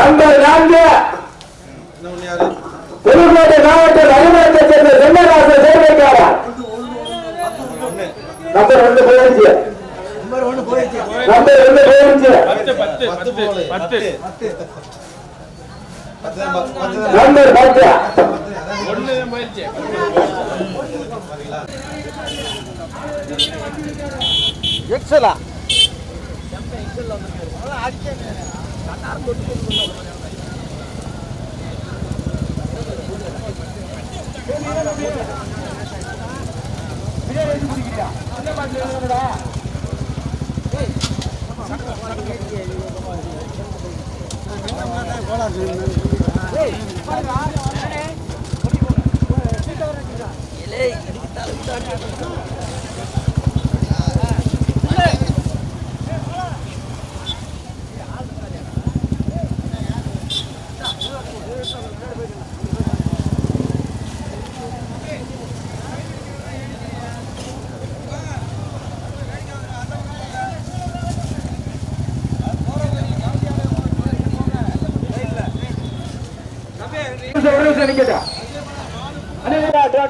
Number நான்கு. புதுக்கோட்டை மாவட்ட அலுவலகத்தை சேர்ந்த சென்னராசன் சேர்வைக்காரர். நம்பர் ஒன்று போயிருச்சு நம்பர் ஒன்று போயிருச்சு நம்பர் ஒன்று போயிடுச்சு பத்து. பத்து பத்து பத்து பத்து பத்து நம்பர்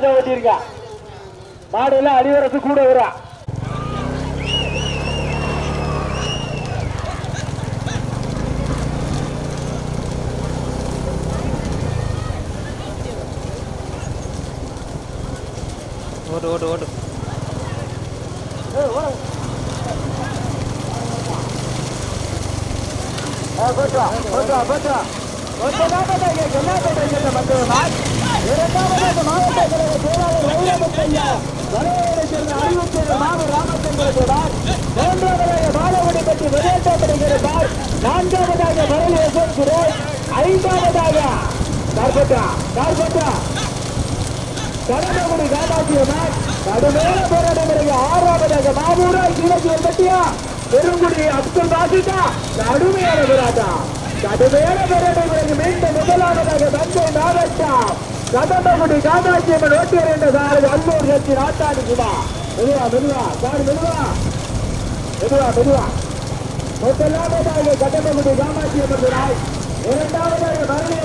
போயிடுச்சு எக்ஸலா மாடு எல்லாம் அடிவரசு கூட வரா. ஓடு ஓடு ஓடு. நான்காவதாக மரல் யசோன் சுரேஷ் ஐந்தாவதாக கார்பட்டா கார்பட்டா கடலகுடி காமாட்சியம்மன் கடுமையான போராட்டம். இருக்கு ஆறாவதாக மாமூரா கீழச்சியல் பட்டியா பெருங்குடி அப்துல் பாசிட்டா கடுமையான போராட்டம் கடுமையான போராட்டம் மீண்டும் முதலாவதாக தஞ்சை மாவட்டம் கடலகுடி காமாட்சியம்மன் ஓட்டியர் என்ற சாரதி அல்லூர் சக்தி நாட்டாடி குமா மெதுவா மெதுவா சாரி மெதுவா. மெதுவா மெதுவா. முதலாவதாக காமாட்சி அம்மன் ராய் இரண்டாவதாக மரணி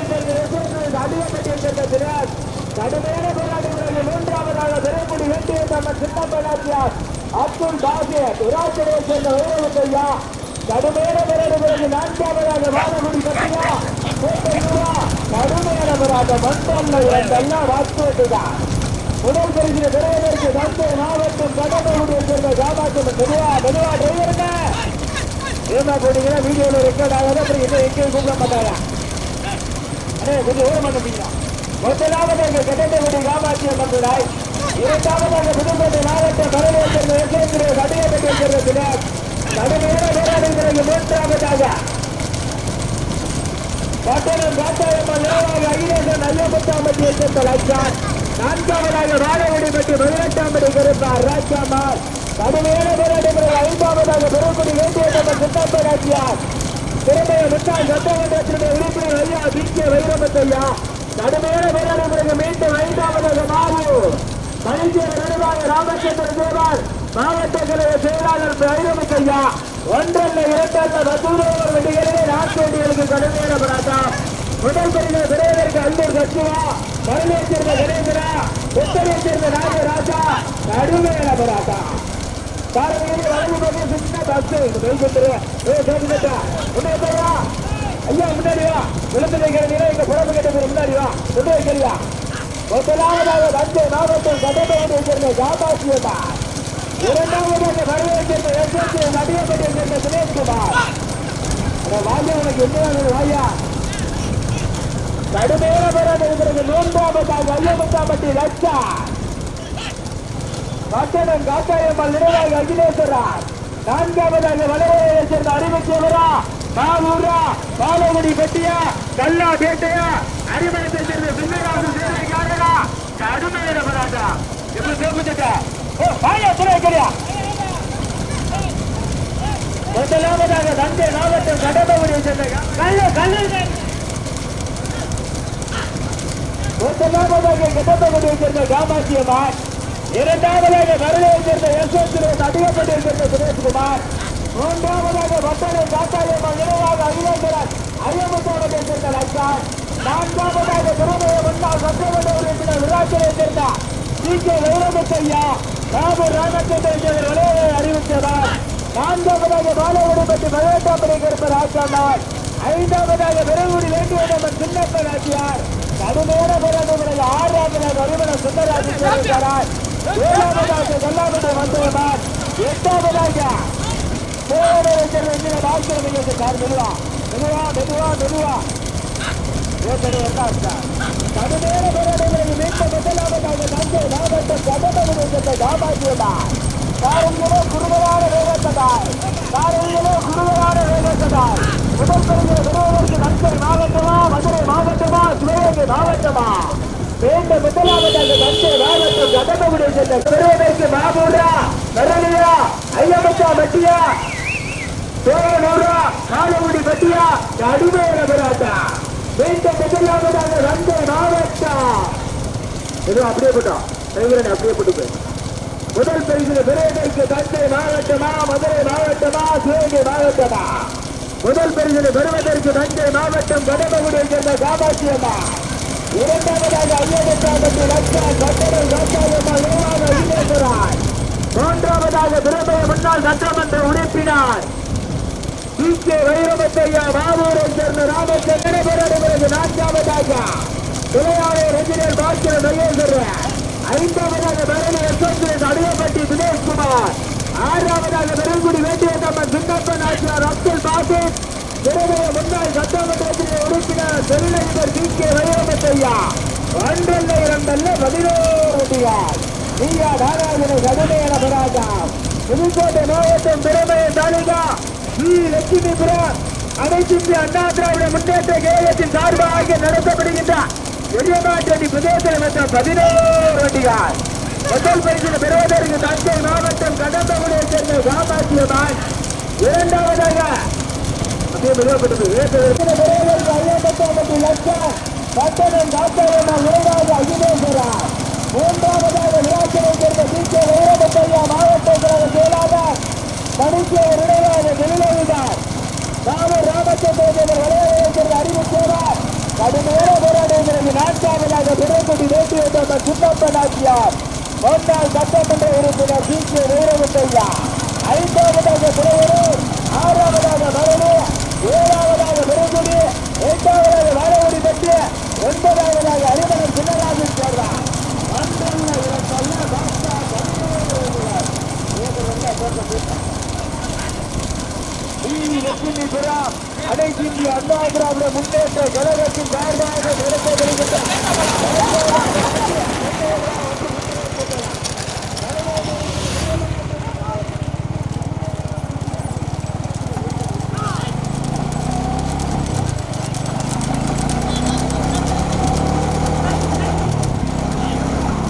மரணம் அடியப்பட்டியை சேர்ந்த திராஜ் கடுமையான போராட்டங்களுக்கு மூன்றாவதாக திரைப்படி வேண்டிய நம்ம சின்னப்பனாச்சியார் அப்துல் பாசியத் உராச்சனையை சேர்ந்த வைரவத்தையா கடுமையான போராட்டங்களுக்கு நான்காவதாக வானகுடி கட்டியா கோட்டையூரா கடுமையான போராட்டம் மண்டல்ல இரண்டெல்லாம் முதல் பெறுவதற்கு தந்தை மாவட்டம் கடலூரியை சேர்ந்த காமாட்சி மெதுவா மெதுவா டிரைவருங்க. ஏமா போனீங்கன்னா வீடியோல ரெக்கார்ட் ஆகாத அப்புறம் என்ன எங்கேயும் கூப்பிட மாட்டாங்க அண்ணே கொஞ்சம் ஓர மாட்டேங்கிறா முதலாவதாக கட்டத்தை காமாட்சி அம்மன் இரண்டாவதாக புதுக்கோட்டை மாவட்ட மரணியை சேர்ந்த எஸ்எஸ்ரே கடையப்பட்டியை சேர்ந்த கடுமையான போராடுகிறது மூன்றாவதாக பட்டணம் காட்டாயம்மன் நிலவாக ஐநேசன் ஐயப்பட்டாம்பட்டியை சேர்ந்த லட்சான் நான்காவதாக வாழவடிப்பட்டி பதினெட்டாம்படி கருப்பார் ராஜாமார் கடுமையான போராட்டங்கள் ஐந்தாவதாக பெருங்குடி வேண்டிய சித்தப்பராட்சியார் திறமைய முன்னாள் சட்டமன்றத்தினுடைய உறுப்பினர் ஐயா பி கே வைரமத்தையா. கடுமையான போராட்டங்களுக்கு மீண்டும் ஐந்தாவதாக மாறு. மணிஜேர் நிர்வாக ராமச்சந்திர தேவான் மாவட்ட கழக செயலாளர் வைரமத்தையா ஒன்றல்ல இரண்டல்ல மசூரோவர் வெடிகளே நாட்கோட்டிகளுக்கு கடுமையான போராட்டம் முதல் பரிசு பெறுவதற்கு அல்லூர் கட்சியா மருளையை சேர்ந்த கணேசனா உத்தரையை சேர்ந்த நாகராஜா கடுமையான போராட்டம் காரணம் வழங்கி போட்டு சின்ன பஸ் கை கொடுத்துருவேன் முன்னாடி போயா ஐயா முன்னாடி வா. விழுந்ததை கிழமையில எங்க புறப்பு கேட்டது முன்னாடி வா. வைக்கிறியா முதலாவதாக தஞ்சை மாவட்டம் கட்டப்பகுதியை சேர்ந்த இரண்டாவதாக வரவேற்கின்ற சேர்ந்த எஸ்எஸ்சி நடிகப்பட்டியை சேர்ந்த தினேஷ்குமார் அட வாயா உனக்கு என்ன வாயா கடுமையான போராட்டம் இருக்கிறது நோன்பாபத்தால் ஐயப்பட்டாம்பட்டி லட்சா கட்டணம் காத்தாயம்மாள் நினைவாக அகிலேஸ்வரார் நான்காவதாக வளரையை சேர்ந்த அறிவிச்சவரா பாலூரா பாலகுடி பெட்டியா கல்லா பேட்டையா அறிமணத்தை சேர்ந்த சின்னராசு சேவைக்காரனா கடுமையான போராட்டம் எப்படி சேர்ந்துட்ட முதலாவதாக தஞ்சை மாவட்டம் கடம்பகுடியை சேர்ந்த முதலாவதாக கடம்பகுடியை சேர்ந்த காமாட்சியம்மாள் இரண்டாவதாக கருணையை சேர்ந்த யசோந்திரன் அதிகப்பட்டியை சேர்ந்த சுரேஷ்குமார் மூன்றாவதாக பட்டனை காத்தாயம்மாள் நினைவாக அகிலேந்திரன் அரியமுத்தோடு சேர்ந்த லட்சார் நான்காவதாக திருமய முன்னாள் சட்டமன்ற உறுப்பினர் விராஜனை சேர்ந்த சி கே வைரமுத்தையா ராமு ராமச்சந்திரன் அறிவித்தவர் நான்காவதாக பாலகுடிப்பட்டி பதினெட்டாம் கருப்பர் ஆச்சாண்டார் ஐந்தாவதாக விரைவுடி வேண்டியவன் சின்னப்பன் ஆட்சியார். கடுமையான போராட்டங்களுக்கு ஆறாவதாக அறிவன சுந்தராஜன் சேர்ந்தார் ஏழாவதாக கொல்லாமட்ட வந்தவன் எட்டாவதாக கடுமையான போராட்டங்களுக்கு மீண்டும் முதலாவதாக தஞ்சை மாவட்டம் கதமகுடத்தை காப்பாற்றியுள்ளார் காரங்களோ குறுகலான வேகத்ததாய் காரங்களோ குறுகலான வேகத்ததாய் முதல் பெரிய விரோதற்கு தஞ்சை மாவட்டமா மதுரை மாவட்டமா சிவகங்கை மாவட்டமா மீண்டும் முதலாவதாக தஞ்சை மாவட்டம் கதமகுடை சென்ற பெருவதற்கு மாமூரா கரணியா ஐயமச்சா மட்டியா சோழனூரா காலமுடி பட்டியா கடுமையான மீண்டும் முதலாவதாக தஞ்சை மாவட்டம் ஏதோ அப்படியே போட்டோம் டிரைவரன் அப்படியே போட்டு போய். முதல் பரிசு விரைவிற்கு தஞ்சை மாவட்டமா மதுரை மாவட்டமா சிவகங்கை மாவட்டமா? முதல் பரிசு பெறுவதற்கு தஞ்சை மாவட்டம் கடமகுடியை சேர்ந்த காமாட்சி இரண்டாவதாக ஐயாயிரத்தி லட்சம் கட்டணம் காத்தாயம்மா நிர்வாக மூன்றாவதாக பிரபய முன்னாள் சட்டமன்ற உறுப்பினர் டி கே வைரமத்தையா மாவூரை சேர்ந்த ராமச்சந்திரன் பிறகு நான்காவதாக இளையாளர் என்ஜினியர் பாஸ்கர மகேஸ்வரன். ஐந்தாவதாக பரணி எஸ்வந்திரன் அடியப்பட்டி தினேஷ்குமார் ஆறாவதாக பெருங்குடி வேண்டியத்தம்மன் சின்னப்பன் ஆட்சியார் அப்துல் பாசித். திருமண முன்னாள் சட்டமன்ற உறுப்பினர் தொழிலதிபர் டி கே வைரமத்தையா. ஒன்றல்ல இரண்டல்ல பதினோரு நீயா நாராயண கடுமையான போராட்டம் புதுக்கோட்டை மாவட்டம் திறமைய தாலிகா வி லட்சுமிபுரம் அனைத்து அண்ணா திராவிட முன்னேற்ற கழகத்தின் சார்பாக நடத்தப்படுகின்ற எரியமாற்றடி பிரதேச மற்றும் பதினோரு வண்டிகள் முதல் பரிசில் பெறுவதற்கு தஞ்சை மாவட்டம் கடம்பகுடியை சேர்ந்த காமாட்சியம்மாள் இரண்டாவதாக பட்டணம் காத்தாயம்மா விரைவாக அகிலேஸ்வரா மூன்றாவதாக விழாக்களை சேர்ந்த டி கே வைரபத்தையா மாவட்ட செயலாளர் செயலாளர் தனிச்சேவர் இடையாக நிலையிட்டார் ராமர் ராமச்சந்திரன் விளையாட சேர்ந்த அறிவித்தவர் கடுமையான போராட்டங்களுக்கு நான்காவதாக பிணைக்குடி வேட்டி வைத்த சின்னப்பன் ஆட்சியார் முன்னாள் சட்டமன்ற உறுப்பினர் டி கே. வைரமுத்தையா. ஐந்தாவதாக தலைவர் ஆறாவதாக மரணி ஏழாவதாக பிறகுடி எட்டாவதாக வாழகுடி பற்றி ஒன்பதாவதாக அறிவனம் சின்னராஜன் சேர்ந்தார். பன்னெண்டு இரண்டல்ல பாஸ்தா லட்சுமிபுரம் அனைத்து இந்திய அண்ணா திராவிட முன்னேற்ற கழக சார்பாக நடத்தப்படுகின்ற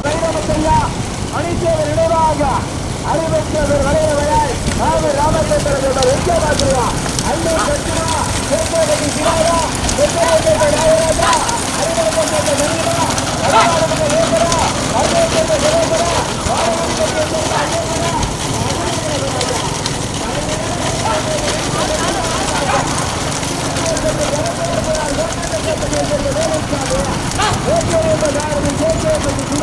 வைரமுத்தையா அணித்தேவர் நினைவாக அறிவித்தவர் வளைய வயாய் ராமர் ராமச்சந்திரன் வெற்றிய பாத்திரா அண்ணன் சச்சினா சேத்தோபதி சிவாயா வெற்றிய நாகராஜா அறிவித்த நெருங்கா அலங்காரப்பட்ட வேந்தரா அறிவித்த சுரேந்திரா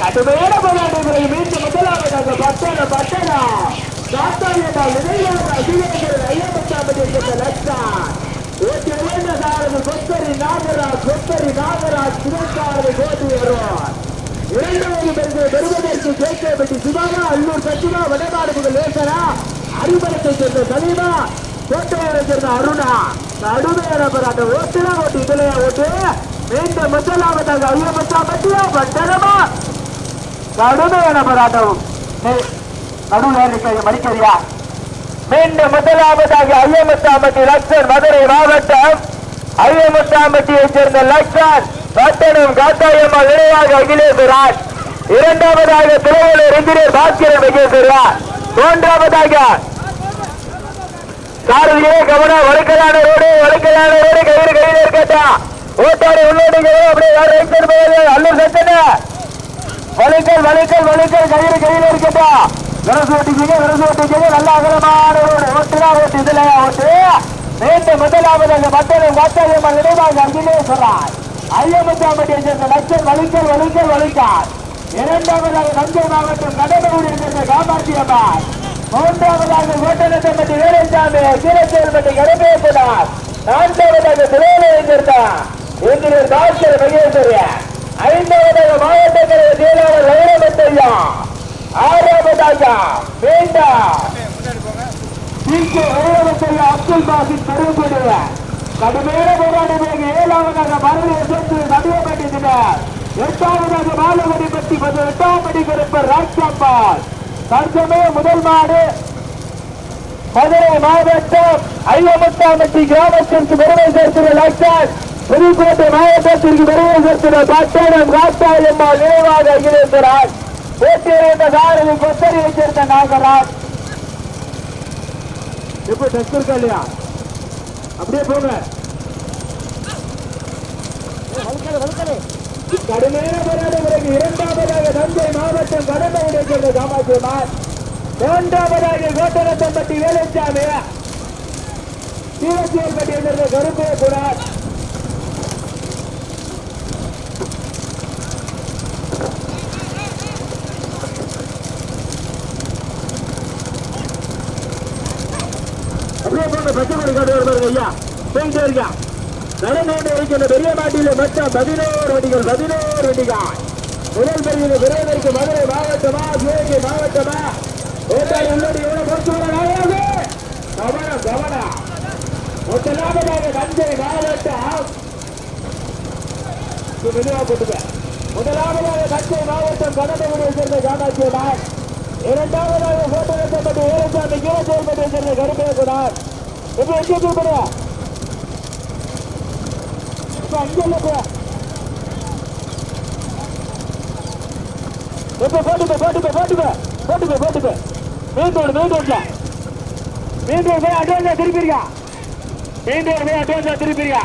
கடுமையான விளையாட்டா கடுமையான போராட்டங்களை மீண்டும் முதலாவதாக பட்டண பட்டண. காத்தாயத்தால் நினைவாக அதிகாரிகள் ஐயப்பட்டாம்படி என்ற லட்சம் கொத்தரி நாகராஜ் கொத்தரி நாகராஜ் சிவசாரதி கோட்டி வருவார். இரண்டாவது பெருமை பெருமதற்கு ஜேகேபட்டி சிவாமா அல்லூர் சச்சிமா வடமாடுபுகள் லேசரா. அரிமலத்தை சேர்ந்த சலீமா கோட்டையாரை சேர்ந்த அருணா. போராட்டம். ஓட்டுனா ஓட்டு இதுலையா ஓட்டு. மீண்டும் முதலாவதாக ஐயப்பட்டா பட்டியா பட்டனமா கடுமையான போராட்டம் நடுவில் மடிக்கறியா? மீண்டும் முதலாவதாக ஐயமுத்தாம்பட்டி லட்சன் மதுரை மாவட்டம். ஐயமுத்தாம்பட்டியைச் சேர்ந்த லக்ஷன் பட்டணம் காத்தாயம்மாள் நினைவாக அகிலேஸ்வரன் இரண்டாவதாக திருவள்ளூர் இன்ஜினியர் பாஸ்கரன் மகேஸ்வரன் மூன்றாவதாக சாரதியே கவனம் வழக்கலான ரோடு வழக்கலான ரோடு கையில் கையில் இருக்கட்டா ஓட்டாடி உள்ளோடு அப்படியே வேற ரைட் சைடு போகுது அல்லூர் சட்டன வழுக்கல் வழுக்கல் வழுக்கல் கயிறு கையில் இருக்கட்டா விரசு ஓட்டிக்கீங்க விரசு ஓட்டிக்கீங்க நல்ல அகலமான ஒரு ஓட்டுனா ஓட்டு இதுல ஓட்டு மீண்டும் அந்த மக்களை வாத்தாயம்மன் நினைவாக அங்கிலே சொல்றார் ஐயமுத்தாம்பட்டியை சேர்ந்த லட்சம் வழுக்கல் வழுக்கல் வழுக்கார் இரண்டாவதாக தஞ்சை மாவட்டம் கடலூரில் சேர்ந்த காமாட்சி அம்மாள். மூன்றாவதாக கோட்டனத்தம்பட்டி வீரசாமி கீழச்சேர்பட்டி கருப்பேசனார் நான்காவதாக திருவள்ளுவர் சேர்ந்தார் இன்ஜினியர் டாக்டர் மகேஸ்வரன் ஐந்தாவதாக மாவட்ட கலை செயலாளர் வைரமத்தையா ஆறாவதாக வேண்டா. பிகே வைரமத்தையா அப்துல் பாசித் பெருங்குடிய கடுமையான போராட்டங்களுக்கு ஏழாவதாக மருந்தை சேர்த்து நடுவப்பட்டிருக்கிறார் எட்டாவதாக மாலவடிப்பட்டி எட்டாம் படி கருப்பர் ராஜ்சாம்பால் தற்சமய முதல் மாடு மதுரை மாவட்டம் ஐயமுத்தாம்பட்டி கிராமத்திற்கு பெருமை சேர்த்துள்ள லட்சம் புதுக்கோட்டை மாவட்டத்திற்கு பெருமை சேர்த்துள்ள பட்டணம் காத்தாயம்மாள் நினைவாக அகிலேஸ்வராஜ் போட்டியிருந்த சாரதி கொத்தரியை வைத்திருந்த நாகராஜ். இப்போ டெஸ்ட் இருக்கா இல்லையா? அப்படியே போங்க. கடுமையான போராட்ட பிறகு இரண்டாவதாக தஞ்சை மாவட்டம் கடம்பவுடைய சேர்ந்த காமாட்சியம்மாள். இரண்டாவதாக கோட்டரத்தம்பட்டி வேலுச்சாமி சீவசியல்பட்டியை சேர்ந்த கருப்பே குடார் அப்படியே போங்க பச்சை கொடி காட்டு வருவாங்க ஐயா போயிட்டே நடந்து வைக்கின்ற பெரிய மாட்டியில மொத்தம் பதினோரு வண்டிகள் பதினோரு வண்டிகள். முதல் பிரிவில் விரைவிற்கு மதுரை மாவட்டமா சிவகங்கை மாவட்டமா? ஓட்டாளி உள்ளடி எவ்வளவு பொறுத்து வராது கவனம் கவனம். முதலாவதாக தஞ்சை மாவட்டம். இது மெதுவா போட்டுக்க. முதலாவதாக தஞ்சை மாவட்டம் கடம்பகுடியை சேர்ந்த காமாட்சியமார் இரண்டாவதாக கோட்டரத்தப்பட்டு ஏழசாமி கீழச்சேர்பட்டியை சேர்ந்த கருப்பேகுடார் இப்ப எங்கே கூப்பிடுற இப்ப அங்க இல்ல போ இப்ப போட்டுக்க போட்டுக்க போட்டுக்க போட்டுக்க போட்டுக்க மீன் ரோடு மெயின் ரோட்ல மெயின் ரோடு போய் அட்வான்ஸா திருப்பிருக்கா மீன் ரோடு போய் அட்வான்ஸா திருப்பிருக்கா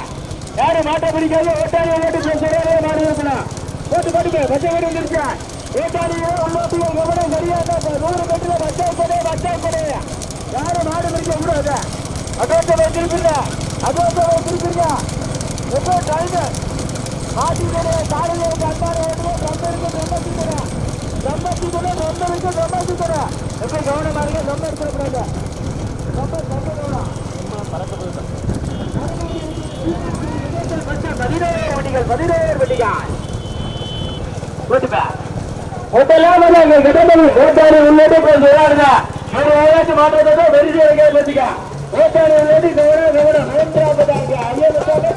யாரும் மாட்ட பிடிக்காது ஓட்டாளி ஓட்டு சரியாவே இருக்கணும் போட்டு போட்டுக்க பச்சை வீடு வந்துருச்சா ஓட்டாளியோ உள்ளோட்டிய கவனம் சரியாக நூறு கட்டுல பச்சை போடு பச்சை போடு யாரும் மாடு பிடிக்க விடாத அட்வான்ஸா போய் திருப்பிருக்கா அட்வான்ஸா போய் திருப்பிருக்கா எப்போ டைம் மாட்டி கொடை காலையில் வந்து அன்பான ஓட்டுல ரொம்ப இருக்கு ரொம்ப சிக்கிறேன் ரொம்ப சிக்கிறேன் ரொம்ப இருக்கு எப்படி கவனமா இருக்க ரொம்ப எடுத்துக்கூடாது ரொம்ப ரொம்ப கவனம். பதினேழு வண்டிகள் பதினேழு வண்டிகள். முதலாவதாக கடம்பல் ஓட்டாரி உள்ளது போய் விளையாடுங்க. ஒரு விளையாட்டு மாற்றத்தை வெறிச்சு கேட்பதுக்கா ஓட்டாரி உள்ளது கவனம் கவனம். மூன்றாவதாக ஐயப்பட்டாக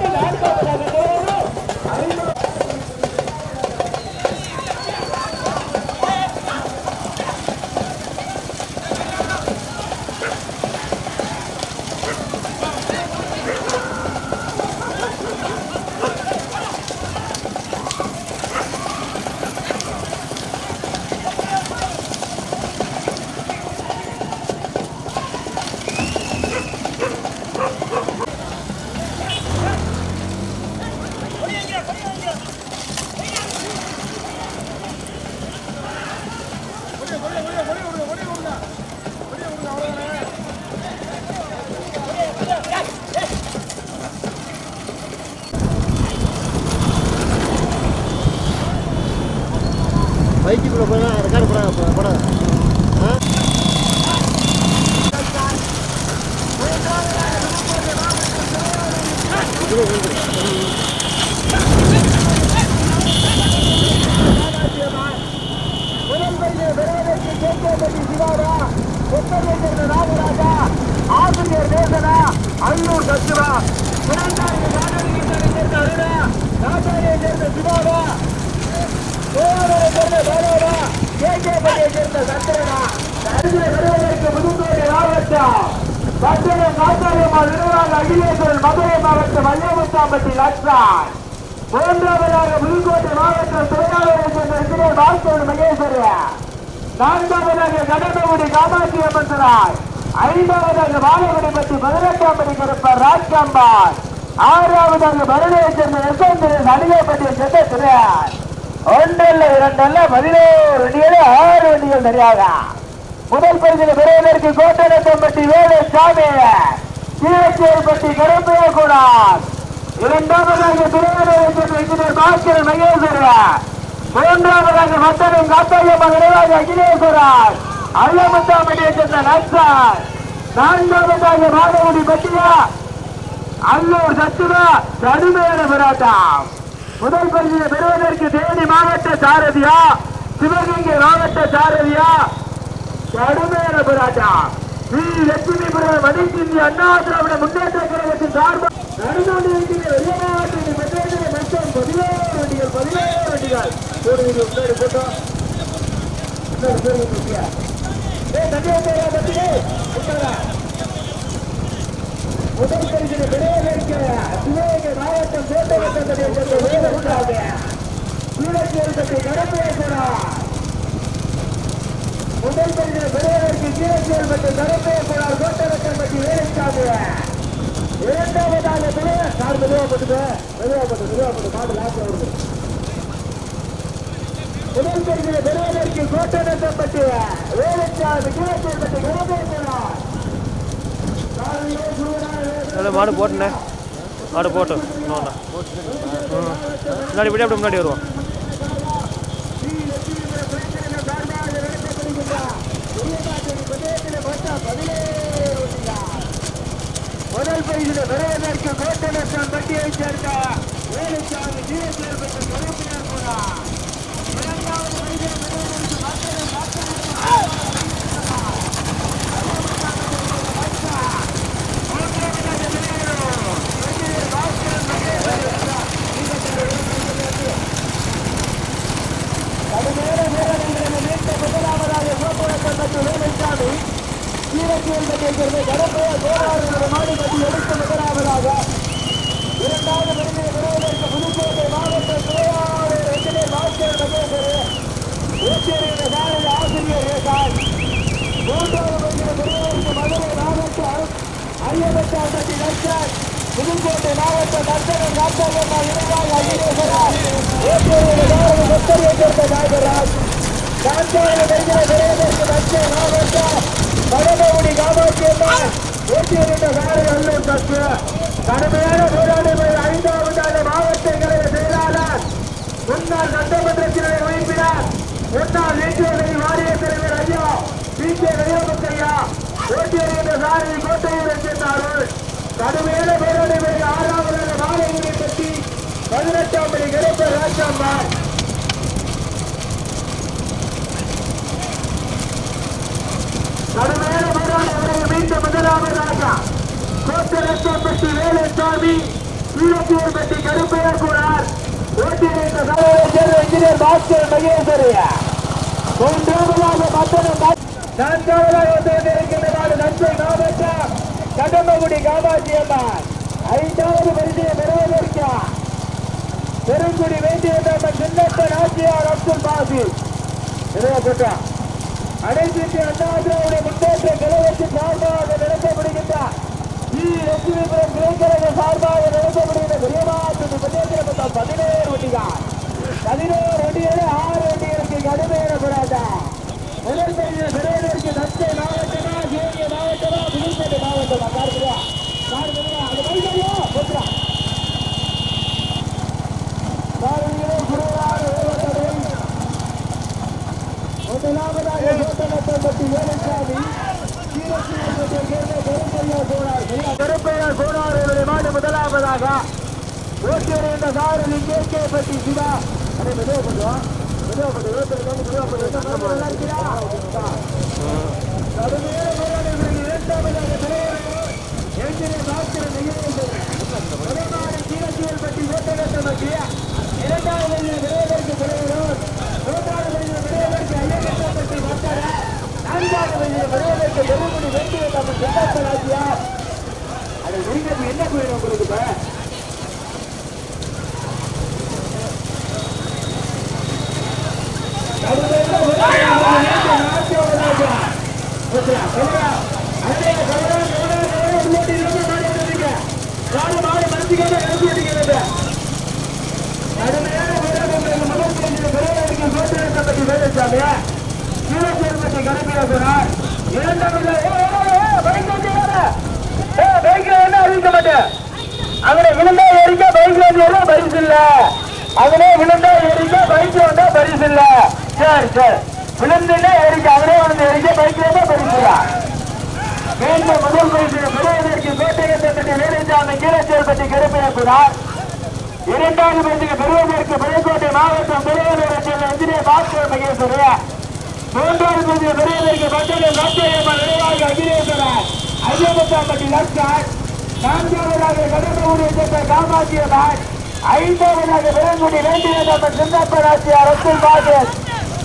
ஆசிரியர் விராஜி கே கே ரெட்டி சிவாரா ஒப்பந்தம் ராமராஜா ஆசிரியர் வேதனா அல்லூர் சச்சிவா சுரண்டாயிரம் நாடாளுமன்றத்தை சேர்ந்த அருணா ராஜாரியை சேர்ந்த சிவாரா கோவாரை சேர்ந்த வேலோரா கே கே பட்டியை சேர்ந்த அகிலேஸ்வரன் மதுரை மாவட்டம் அல்லமுத்தாம்பட்டி லட்சாய் மூன்றாவதாக புதுக்கோட்டை மாவட்டம் தொழிலாளரை சேர்ந்த இன்ஜினியர் பாஸ்கரன் மகேஸ்வரன் நான்காவதாக கடம்பகுடி காமாட்சி அம்மன்சராய் ஐந்தாவதாக வாழகுடிப்பட்டி பதினெட்டாம் படி கருப்பர் ராஜ்காம்பார் ஆறாவதாக மருளையை சேர்ந்த எஸ்எந்திரன் அடிகைப்பட்டி சென்றத்தினர் ஒன்றல்ல இரண்டல்ல பதினோரு வண்டிகள் ஆறு வண்டிகள் நிறையாக. முதல் பரிசில் பெறுவதற்கு கோட்டநத்தம்பட்டி வேலை சாமி கீழச்சேரிப்பட்டி கருப்பையா கூடார். இரண்டாவதாக திருவண்ணாமலை பாஸ்கர் மகேஸ்வரா மூன்றாவதாக மத்தனம் காத்தாயம்மா நிறைவாக அகிலேஸ்வரார். ஐயமுத்தாம்பட்டியை சேர்ந்த நக்சார் நான்காவதாக மாதகுடி பட்டியா. அல்லூர் சத்துவா கடுமையான போராட்டம் முதல் பரிசினை பெறுவதற்கு தேனி மாவட்ட சாரதியா. சிவகங்கை மாவட்ட சாரதியா. கடுமையான போராட்டம் ஸ்ரீ லட்சுமிபுரம் வடிசிந்தி அண்ணா திராவிட முன்னேற்ற கழகத்தின் சார்பாக நடந்து கொண்டிருக்கிற வெளி மாவட்டத்தில் பெற்றோர்கள் மொத்தம் பதினேழு வண்டிகள் பதினேழு வண்டிகள் போடுவீங்க முன்னாடி போட்டோம் முன்னாடி போடுங்க முக்கியா ஏய் தண்ணியா போயா தண்ணியே முன்னாடா முதல் பரிசினை சிவகங்கை மாவட்டம் கோட்டை வட்டத்தை சேர்ந்த வேலுக்காக கீழச்சேரிப்பட்டி கடமையை போனார் முதல் பரிசினை பெறுவதற்கு கீழச்சேரிப்பட்டி கடமையை போனார் கோட்டை வட்டம்பட்டி இரண்டாவதாக பெரிய கார் மெதுவா போட்டுது மெதுவா போட்டு மெதுவா போட்டு மாடு லாஸ்ட் வருது முதல் பரிசினை பெறுவதற்கு கோட்டை வட்டம்பட்டி வேலுக்காக கீழச்சேரிப்பட்டி கடமையை போனார் நல்ல மாடு போட்டுனே. மாடு போட்டு. இன்னொன்று முன்னாடி போய் அப்படி முன்னாடி வருவோம். முதல் பரிசில பெறுவதற்கு கோட்டலட்சம் பட்டியை சேர்ந்த வேலுச்சாமி ஜீவசேர் பெற்ற பொறுப்பினர் போனார் இரண்டாவது பரிசில பெறுவதற்கு மத்திய கடுமையான வீரர்களை மீட்ட முதலாவதாக கோட்டலட்சம் பெற்ற வேலுச்சாமி ஜீவசேர் பெற்ற சேர்ந்த கடமைய கோடாறு மாடு பற்றி எடுத்த முதலாவதாக இரண்டாவது விருதை பெறுவதற்கு புதுக்கோட்டை மாவட்ட சுயாறு எத்தனை பாஸ்கர் மகேஸ்வரர் ஊச்சேரியின் சாரதி ஆசிரியர் ஏசான் மூன்றாவது விருதை பெறுவதற்கு மதுரை மாவட்டம் ஐயப்பட்டாம்பட்டி நர்சன் புதுக்கோட்டை மாவட்டம் நர்சனம் காத்தாயம்மா இணைவாக அகிலேஸ்வரர் ஊச்சேரியின் சாரதி முத்தரியை சேர்ந்த நாகராஜ் நான்காவது விருதை பெறுவதற்கு நர்சன் மாவட்டம் கடலகுடி காமாட்சி அம்மன் ஊட்டியிருந்த சாரதி அல்லூர் தத்து கடுமையான போராட்டங்கள் ஐந்தாவது மாவட்ட கழக செயலாளர் முன்னாள் சட்டமன்றத்தினுடைய உறுப்பினர் முன்னாள் நீதிபதி வாரிய தலைவர் ஐயா பி கே வெய்யமுத்தையா ஓட்டியிருந்த சாரதி கோட்டையில் சேர்ந்தார்கள் கடுமையான போராட்டங்கள் ஆறாவது மாலைகளை பற்றி பதினெட்டாம் மணி கிடைப்ப ராஜாம்மா கடுமையான போராட்டங்களை மீட்ட முதலாவதாக கோட்டரசம்பட்டி வேலுசாமி ஈழத்தூர்பட்டி கருப்பையர் கூறார் ஓட்டியிருந்த சாலையை சேர்ந்த இன்ஜினியர் பாஸ்கர் மகேஸ்வரிய மூன்றாவதாக மத்தனம் நான்காவதாக வந்திருக்கின்ற நாடு நன்மை மாவட்டம் கடம்பகுடி காமாட்சி அம்மன் ஐந்தாவது பரிசையை பெறுவதற்கு பெருங்குடி வேண்டியவர்கள் சின்னத்த நாச்சியார் அப்துல் பாசி நிறைவேற்றா அனைத்து அண்ணாதிராவுடைய முன்னேற்ற கழகத்தின் சார்பாக நடத்தப்படுகின்ற ஸ்ரீ லட்சுமிபுரம் கிளைக்கழக சார்பாக நடத்தப்படுகின்ற பெரியமாற்று முன்னேற்ற பதினேழு வண்டிகள் பதினோரு வண்டிகள் ஆறு வண்டிகளுக்கு கடுமையான போராட்டம் முதல் பகுதியில் பெறுவதற்கு தஞ்சை மாவட்டமா சிவகங்கை மாவட்டமா புதுக்கோட்டை மாவட்டமா கார்புரா கார்புரா அது வைகையோ போட்டுரா கார்புரா குருவாறு ஓவத்தடை முதலாவதாக கோட்டநத்தம்பட்டி வேலுசாமி கோனார் இவரை மாடு முதலாவதாக ஓட்டியிருந்த சாரதி கே கே பட்டி சிவா. அதை மெதுவா பண்ணுவோம் மெதுவா பண்ணு மெதுவா பண்ணு மெதுவா பண்ணு நல்லா இருக்கிறா கடுமையான போராட்டம் இரண்டாவதாக தலைவர் என்ஜினியர் பாஸ்கர் முதலாவது சீரசியல் பட்டி ஓட்டநத்தம்பட்டி இரண்டாவது விரைவதற்கு தலைவரும் மூன்றாவது விரைவதற்கு ஐயப்பட்டி மக்கள் நான்காவது விரைவதற்கு பெருங்குடி வேண்டிய நம்ம சின்னப்பராஜியா அது நீங்க என்ன போயிடும் உங்களுக்கு இப்ப அங்கே விழுந்தா எரிக்க பைக் ஏற பரிசு இல்ல. அங்கே விழுந்தா எரிக்க பைக் வந்தா பரிசு இல்ல. சரி சரி. விழுந்துன்னா எரிக்க அங்கே விழுந்து எரிக்க பைக் வந்தா பரிசு இல்ல. மீண்டும் முதல் பரிசு பெறுவதற்கு கோட்டையை தட்டி வேலைச்சாமி கீழச்சேர்பட்டி கருப்பையக்குறார் இரண்டாவது பரிசுக்கு பெறுவதற்கு புதுக்கோட்டை மாவட்டம் பெருவலூரை சேர்ந்த இன்ஜினியர் பாஸ்கர் மகேஸ்வரன் மூன்றாவது பரிசுக்கு பெறுவதற்கு பட்டண லட்சம் நினைவாக அகிலேஸ்வரர் ஐயப்பட்டாம்பட்டி லட்சம் நான்காவதாக கடம்பூரை சேர்ந்த காமாட்சியம்மாள் ஐந்தாவதாக பெருங்குடி வேண்டியதம்மன் சின்னப்பராட்சியார் ரத்துல் பாஜர்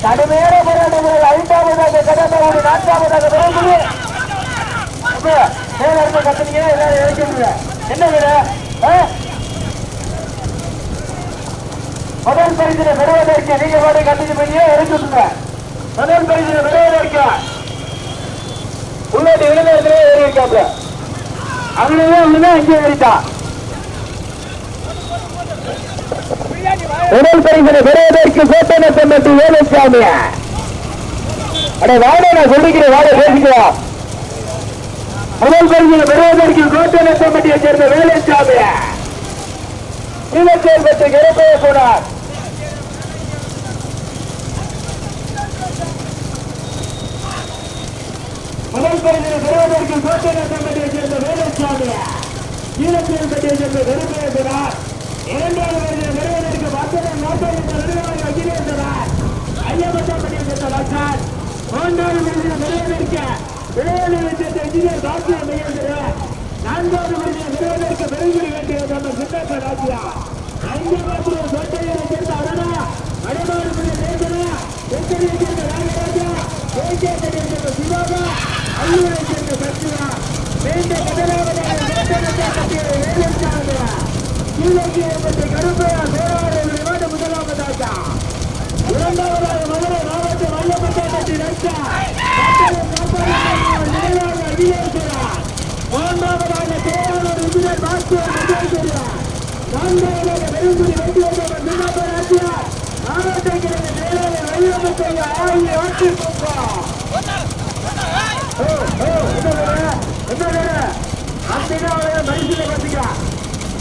கடுமையான போராட்டங்களில் ஐந்தாவதாக கடம்பூரி நான்காவதாக பெருங்குடி என்ன வீடு முதல் பரிசு பெறுவதற்கு நீங்க பாட்டு கட்டிட்டு போய் இறக்கிடுங்க முதல் பரிசினை பெறுவதற்கு உள்ளாட்டி விழுந்தே ஏறி இருக்காப்ல அவனே அவனே அங்கே ஏறிட்டான் முதல் பரிசினை பெறுவதற்கு கோட்டனை தம்பட்டி வேலுசாமி அட வாட நான் சொல்லிக்கிறேன் வாட பேசிக்கலாம் முதல் பரிசில் பெறுவதற்கு கோட்டை கமிட்டியை சேர்ந்த வேலைச்சாமி கீழச்சேர்பட்டு கிடப்பைய போனார். முதல் பரிசில் பெறுவதற்கு கோட்டை கமிட்டியை சேர்ந்த வேலைச்சாமி கீழச்சேர்பட்டியை சேர்ந்த கிடப்பைய போனார் இரண்டாவது பரிசில் பெறுவதற்கு பத்தனம் நோட்டை நிர்வாகி அகிலேஸ்வரர் ஐயப்பட்டப்பட்டியை சேர்ந்த லட்சன் மூன்றாவது பரிசில் பெறுவதற்கு விளையாட்டு சேர்ந்த இன்ஜினியர் டாக்டர் மையேந்திரன் நான்காவது பரிசில் பெறுவதற்கு பெருங்குடி வேண்டிய நம்ம சின்னப்ப ராஜ்யா ஐந்தாவது சொட்டையை சேர்ந்த அருணா. வடமாறு பள்ளி நேர்ந்தனா தெற்கரையை சேர்ந்த ராஜராஜா தேசியப்பட்டியை சேர்ந்த சிவாகா. அல்லூரை சேர்ந்த சத்யா வேண்ட முதலாவதாக வேட்டனத்தை வேலைச்சாங்க கீழே ஏற்பட்ட கருப்பையா சோழாரை விமான முதலாவதாக இரண்டாவதாக மதுரை மாவட்டம் வல்லப்பட்டி ரஷ்யா மூன்றாவதாக தேவாளர் இன்ஜினியர் பாஸ்கர் மகேஸ்வரர் நான்காவதாக வெறுங்குடி வெட்டியவர் சின்னப்ப ராஜ்யா மாவட்ட கிழமை மேலாளர் வைரமுத்தையா ஆகிய ஆட்சி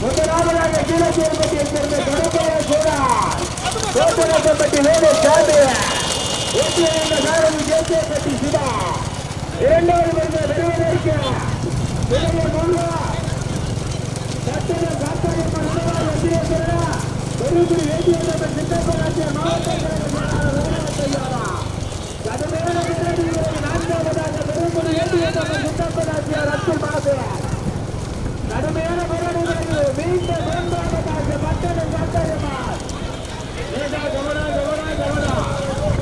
முதலாவதாக கீழச்சேர்பட்டியை சேர்ந்த கருப்பையா சோழர். கோட்டரப்பட்டி வேலை சாமியார் ஊட்டியிருந்த சாரதி ஜேசேபட்டி சிவா. இரண்டாவது வருட பெறுவதற்கு விலையை முருகா சட்டண காத்தாயம்மன் உணவாக வெற்றியேஸ்வரா பெருங்குடி வேண்டியவர் சித்தப்பராஜ்ய மாவட்ட கையாரா கடுமையான போராட்டங்களுக்கு நான்காவதாக பெருங்குடி வேண்டியவர் சித்தப்பராஜ்யார் அப்துல் பாபர் கடுமையான போராட்டங்களுக்கு மீண்டும் மூன்றாவதாக பட்டண காத்தாயம்மன் ஏதா கவனா கவனா கவனா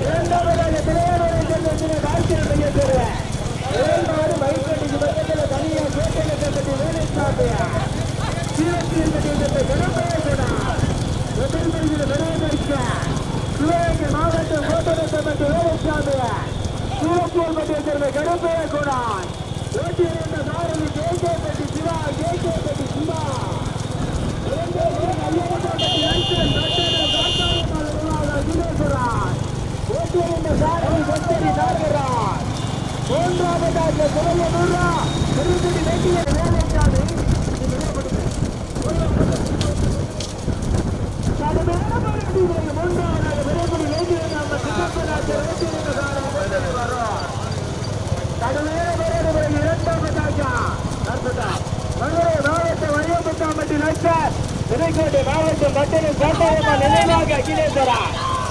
இரண்டாவதாக திரையாடலை செல்வத்தினை வாழ்க்கையில் செய்ய தருவேன் இரண்டாவது வைக்கட்டிக்கு பக்கத்தில் தனியாக கோட்டையில் கட்டடி வேலை சாப்பியா சீரத்தில் கட்டியிருந்த கணப்பையை சொன்னார் முதல் பரிசில் நிறைவேற்ற சிவகங்கை மாவட்டம் கோட்டையில் கட்டடி வேலை சாப்பியா சீரத்தில் பட்டியை சேர்ந்த கணப்பையை கொண்டார் ஓட்டியிருந்த சாரதி கே கே பட்டி சிவா கே கே பட்டி சிவா மூன்றாவதாக சுரலூரா பெருங்குடி வேட்டிய வேலைக்காது மூன்றாவதாக பெருங்குடி வேட்டிய நம்ம சின்னப்பராஜ வேட்டியிருந்த வரோம் கடுமையான போராடுகிற இரண்டாவதாக மதுரை மாவட்ட வரியப்பட்டாம்பட்டி நட்சர் புதுக்கோட்டை மாவட்டம் பட்டணம் கோட்டையம்மா நினைவாக அகிலேஸ்வரா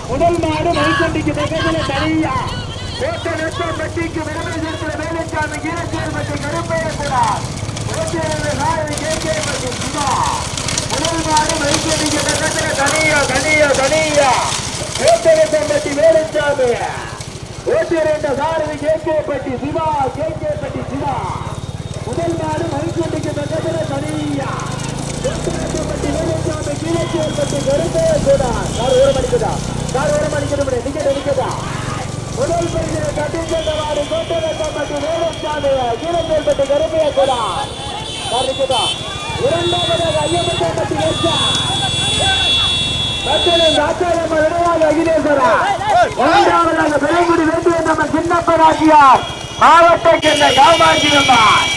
முதல் மாடு மைசண்டிக்கு பக்கத்தில் தனியா கோட்டை நெட்டம்பட்டிக்கு விடுதலை சேர்க்கிற வேலைச்சாமி கீழச்சேர்பட்டி கருப்பையக்கூடா கோட்டையிலிருந்து நாயகி கே கே பட்டி சிவா முதல் மாடு மைசண்டிக்கு பக்கத்தில் தனியா தனியா தனியா கோட்டை நெட்டம்பட்டி வேலைச்சாமி ஓட்டிருந்த சாரதி கே கே பட்டி சிவா கே கே பட்டி சிவா. முதல் நாடு மணிக்குண்டிக்கு பக்கத்தில் தனியா. பட்டி வேலைச்சாமி கீழச்சி பட்டி கருத்தே கூடா சார் ஒரு மணிக்குதா சார் ஒரு மணிக்கு டிக்கெட் எடுக்கதா முதல் பரிசு கட்டிச்சென்றவாறு கோட்டரசம்பட்டி வேலைச்சாமி கீழச்சேர் பட்டி கருப்பையா கூடா சார் நிற்கதா இரண்டாவதாக ஐயப்பட்டி பட்டி வெச்சா மத்தியில் ராஜாயம்ம விடுவாத அகிலேஸ்வரா மூன்றாவதாக பெருங்குடி வேண்டிய நம்ம சின்னப்பராஜியார் மாவட்ட சென்னை காமாட்சி அம்மாள்